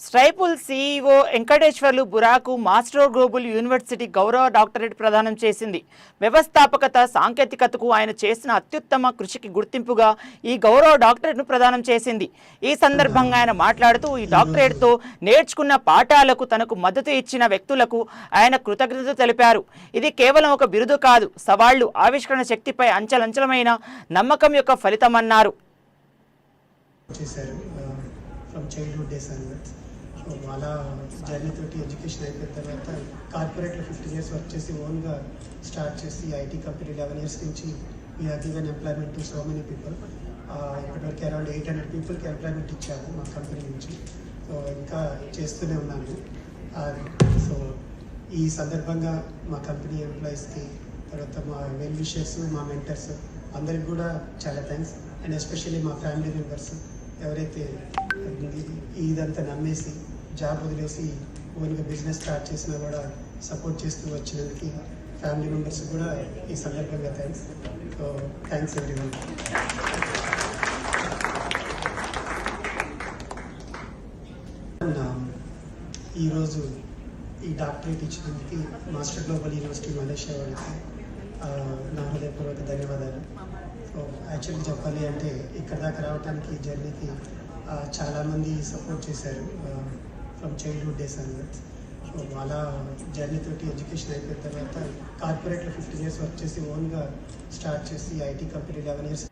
స్ట్రైపుల్ CEO Venkateswarlu బురాకు Master global University గౌరవ doctorate ప్రదానం చేసింది. వ్యవస్థాపకత సాంకేతికతకు ఆయన చేసిన అత్యుత్తమ కృషికి గుర్తింపుగా ఈ గౌరవ డాక్టరేట్ను ప్రదానం చేసింది. ఈ సందర్భంగా ఆయన మాట్లాడుతూ ఈ డాక్టరేట్తో నేర్చుకున్న పాఠాలకు తనకు మద్దతు ఇచ్చిన వ్యక్తులకు ఆయన కృతజ్ఞత తెలిపారు. ఇది కేవలం ఒక బిరుదు కాదు సవాళ్ళు ఆవిష్కరణ శక్తిపై అంచలంచలమైన నమ్మకం యొక్క ఫలితమన్నారు. From childhood days onwards so వాళ్ళ జర్నీ తోటి ఎడ్యుకేషన్ అయిపోయిన తర్వాత కార్పొరేట్లో ఫిఫ్టీన్ ఇయర్స్ వర్క్ చేసి ఓన్గా స్టార్ట్ చేసి ఐటీ కంపెనీ లెవెన్ ఇయర్స్ నుంచి we are given employment to so many people ఇప్పటివరకు అరౌండ్ ఎయిట్ హండ్రెడ్ పీపుల్కి ఎంప్లాయ్మెంట్ ఇచ్చాము మా కంపెనీ నుంచి. సో ఇంకా చేస్తూనే ఉన్నాను సో ఈ సందర్భంగా మా కంపెనీ ఎంప్లాయీస్కి తర్వాత మా వెల్ విషర్స్ మా మెంటర్స్ అందరికి కూడా చాలా థ్యాంక్స్ అండ్ ఎస్పెషల్లీ మా ఫ్యామిలీ మెంబర్స్ ఎవరైతే ఇదంతా నమ్మేసి జాబ్ వదిలేసి ఓన్గా బిజినెస్ స్టార్ట్ చేసినా కూడా సపోర్ట్ చేస్తూ వచ్చినందుకు ఫ్యామిలీ మెంబర్స్ కూడా ఈ సందర్భంగా thanks so thanks everyone ఈరోజు ఈ డాక్టరేట్ ఇచ్చినందుకు మాస్టర్ గ్లోబల్ యూనివర్సిటీ మలేషియా వాళ్ళకి uh, హృదయపూర్వక ధన్యవాదాలు. సో యాక్చువల్లీ చెప్పాలి అంటే ఇక్కడ దాకా రావడానికి ఈ జర్నీకి చాలామంది సపోర్ట్ చేశారు from childhood days onwards so వాళ్ళ జర్నీ తోటి ఎడ్యుకేషన్ అయిపోయిన తర్వాత కార్పొరేట్లో ఫిఫ్టీన్ ఇయర్స్ వర్క్ చేసి ఓన్గా స్టార్ట్ చేసి ఐటీ కంపెనీ లెవెన్ ఇయర్స్